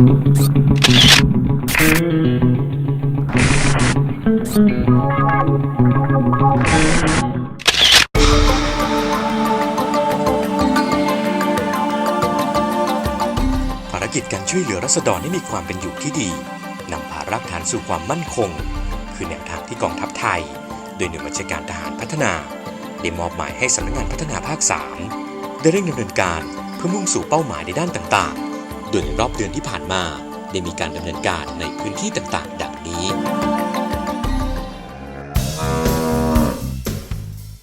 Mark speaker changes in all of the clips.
Speaker 1: ภารกิจการช่วยเหลือรัษฎรให้มีความเป็นอยู่ที่ดีนำพารากฐานสู่ความมั่นคง คือแนวทางที่กองทัพไทย โดยหน่วยบัญชาการทหารพัฒนา ได้มอบหมายให้สำนักงานพัฒนาภาค 3 ได้เร่งดำเนินการเพื่อมุ่งสู่เป้าหมายในด้านต่างๆ โดยในรอบเดือนที่ผ่านมา ได้มีการดำเนินการในพื้นที่ต่างๆ ดังนี้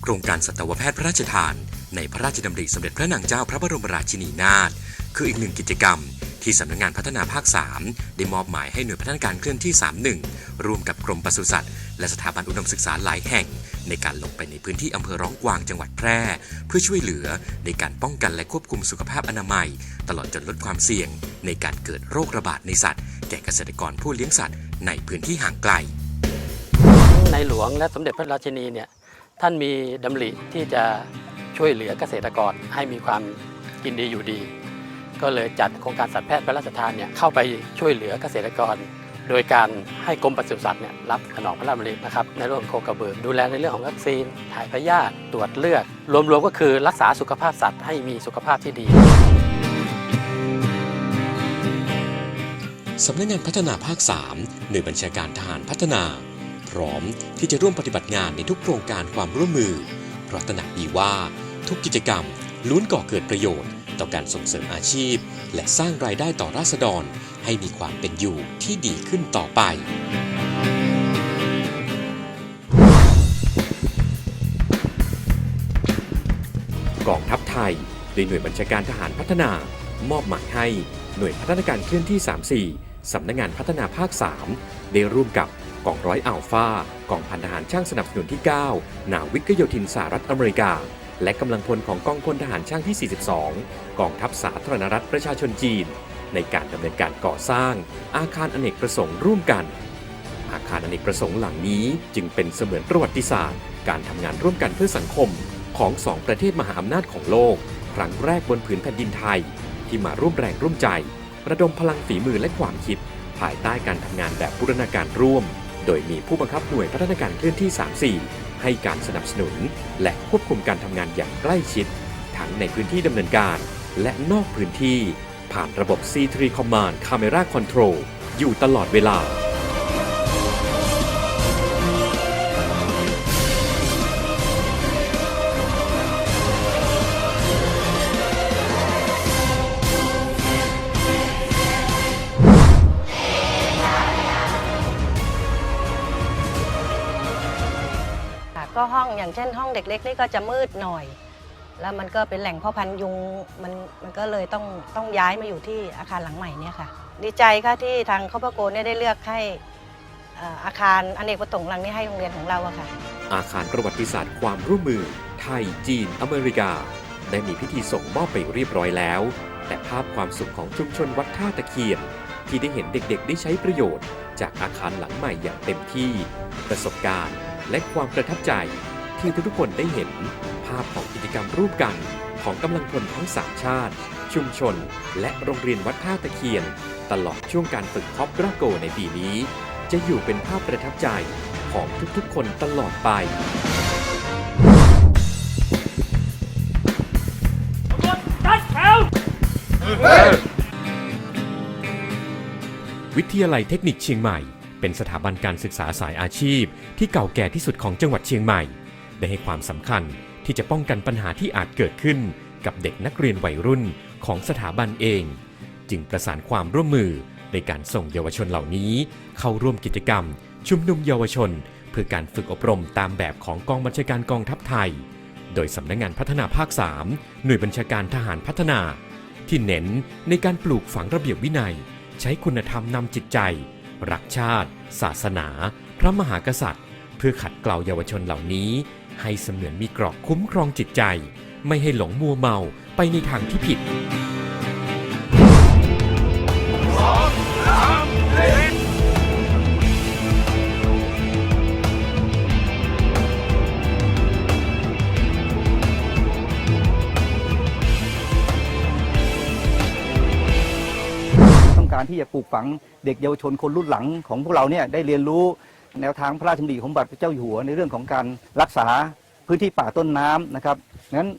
Speaker 1: โครงการสัตวแพทย์พระราชทาน ในพระราชดำริสมเด็จพระนางเจ้าพระบรมราชินีนาถคืออีกหนึ่งกิจกรรมที่สำนักงานพัฒนาภาค 3 ได้มอบหมายให้หน่วยพัฒนาการเคลื่อนที่ 31 ร่วมกับกรมปศุสัตว์ และสถาบันอุดมศึกษาหลายแห่ง ในการลงไปในพื้นที่อำเภอร้องกวางจังหวัดแพร่ เพื่อช่วยเหลือในการป้องกันและควบคุมสุขภาพอนามัย ตลอดจนลดความเสี่ยง ในการเกิดโรคระบาดในสัตว์ แก่เกษตรกรผู้เลี้ยงสัตว์ ในพื้นที่ห่างไกล
Speaker 2: ในหลวงและสมเด็จพระราชินีเนี่ยท่านมีดำริที่จะช่วยเหลือเกษตรกรให้มีความกินดีอยู่ดี ก็เลยจัดโครงการสัตวแพทย์พระราชทานเนี่ยเข้าไปช่วยเหลือเกษตรกร โดยการให้กรมปศุสัตว์เนี่ยรับขนองพระราชดำรินะครับในเรื่องของโคกระเบือดูแลในเรื่องของวัคซีนถ่ายพยาธิตรวจเลือดรวมๆก็คือรักษาสุขภาพสัตว์ให้มีสุขภาพที่ดี
Speaker 1: สำนักงานพัฒนาภาค 3 หน่วยบัญชาการทหารพัฒนา พร้อมที่จะร่วมปฏิบัติงานในทุกโครงการความร่วมมือ เพราะตระหนักดีว่าทุกกิจกรรมล้วนก่อเกิดประโยชน์ ต่อการส่งเสริมอาชีพ และสร้างรายได้ต่อราษฎร ให้มีความเป็นอยู่ที่ดีขึ้นต่อไปกองทัพไทยโดยหน่วยบัญชาการทหารพัฒนา มอบหมายให้หน่วยพัฒนาการเคลื่อนที่ 34 สำนักงานพัฒนาภาค 3 ได้ร่วมกับ กองร้อยอัลฟากองพันทหารช่างสนับสนุนที่ 9 นาวิกโยธินสหรัฐอเมริกา และกำลังพลของกองพลทหารช่างที่ 42 กองทัพสาธารณรัฐประชาชนจีน ในการดำเนินการก่อสร้าง อาคารอเนกประสงค์ร่วมกัน อาคารอเนกประสงค์หลังนี้จึงเป็นเสมือนประวัติศาสตร์ การทำงานร่วมกันเพื่อสังคมของสองประเทศมหาอำนาจของโลก ครั้งแรกบนผืนแผ่นดินไทย ที่มาร่วมแรงร่วมใจ ระดมพลังฝีมือและความคิด ภายใต้การทำงานแบบบูรณาการร่วม โดยมีผู้บังคับหน่วยพัฒนาการเคลื่อนที่ 34 ให้การสนับสนุน และควบคุมการทำงานอย่างใกล้ชิด ทั้งในพื้นที่ดำเนินการ และนอกพื้นที่ ผ่านระบบ C3 Command Camera Control อยู่ตลอดเวลา
Speaker 3: ห้องอย่างเช่นห้องเด็กเล็กนี่ก็จะมืดหน่อย แล้วมันก็เป็นแหล่งพ่อพันยุงมันมันก็เลยต้องต้องย้ายมาอยู่ที่อาคารหลังใหม่เนี่ยค่ะ ดีใจค่ะที่ทางครอบครัวเนี่ยได้เลือกให้อาคารอเนกประสงค์หลังนี้ให้โรงเรียนของเราอะค่ะ
Speaker 1: อาคารประวัติศาสตร์ความร่วมมือ ไทย จีน อเมริกา ได้มีพิธีส่งมอบไปเรียบร้อยแล้ว แต่ภาพความสุขของชุมชนวัดท่าตะเคียน ที่ได้เห็นเด็กๆ ได้ใช้ประโยชน์ จากอาคารหลังใหม่อย่างเต็มที่ ประสบการณ์ และความประทับใจที่ทุกๆคนได้เห็นภาพของกิจกรรมร่วมกันของกำลังพลทั้งสามชาติ ชุมชน และโรงเรียนวัดท่าตะเคียน ตลอดช่วงการฝึกคอปราโกในปีนี้ จะอยู่เป็นภาพประทับใจของทุกๆคนตลอดไปวิทยาลัยเทคนิคเชียงใหม่ เป็นสถาบันการศึกษาสายอาชีพ ที่เก่าแก่ที่สุดของจังหวัดเชียงใหม่ ได้ให้ความสำคัญที่จะป้องกันปัญหาที่อาจเกิดขึ้น กับเด็กนักเรียนวัยรุ่นของสถาบันเอง จึงประสานความร่วมมือในการส่งเยาวชนเหล่านี้ เข้าร่วมกิจกรรม ชุมนุมเยาวชน เพื่อการฝึกอบรมตามแบบของกองบัญชาการกองทัพไทย โดยสำนักงานพัฒนาภาค 3 หน่วยบัญชาการทหารพัฒนา ที่เน้นในการปลูกฝังระเบียบวินัย ใช้คุณธรรมนำจิตใจ รักชาติ ศาสนา พระมหากษัตริย์ เพื่อขัดเกลาเยาวชนเหล่านี้ ให้เสมือนมีเกรอกคุ้มครองจิตใจ ไม่ให้หลงมัวเมาไปในทางที่ผิด
Speaker 4: การที่จะปลูกฝังเด็กเยาวชนคนรุ่นหลังของพวกเราเนี่ยได้เรียนรู้แนวทางพระราชดำริของบาทพระเจ้าอยู่หัวในเรื่องของการรักษาพื้นที่ป่าต้นน้ำนะครับงั้น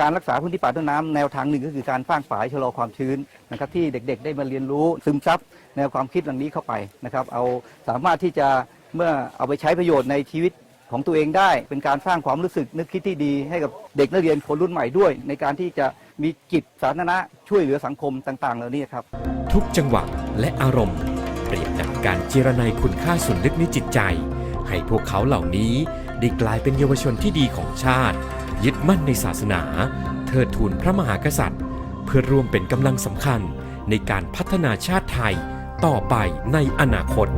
Speaker 4: การรักษาพื้นที่ป่าต้นน้ำแนวทางหนึ่งก็คือการสร้างฝายชะลอความชื้นนะครับที่เด็กๆ ได้มาเรียนรู้ซึมซับแนวความคิดเหล่านี้เข้าไปนะครับเอาสามารถที่จะเมื่อเอาไปใช้ประโยชน์ในชีวิต ของตัวเองได้ เป็นการสร้างความรู้สึกนึกคิดที่ดีให้กับเด็กนักเรียนคนรุ่นใหม่ด้วย ในการที่จะมีจิตสาธารณะช่วยเหลือสังคมต่าง ๆ เหล่านี้ครับ
Speaker 1: ทุกจังหวะและอารมณ์ เปรียบดังการเจรไนายคุณค่าส่วนลึกในจิตใจ ให้พวกเขาเหล่านี้ได้กลายเป็นเยาวชนที่ดีของชาติ ยึดมั่นในศาสนา เทิดทูนพระมหากษัตริย์ เพื่อร่วมเป็นกำลังสำคัญในการพัฒนาชาติไทยต่อไปในอนาคต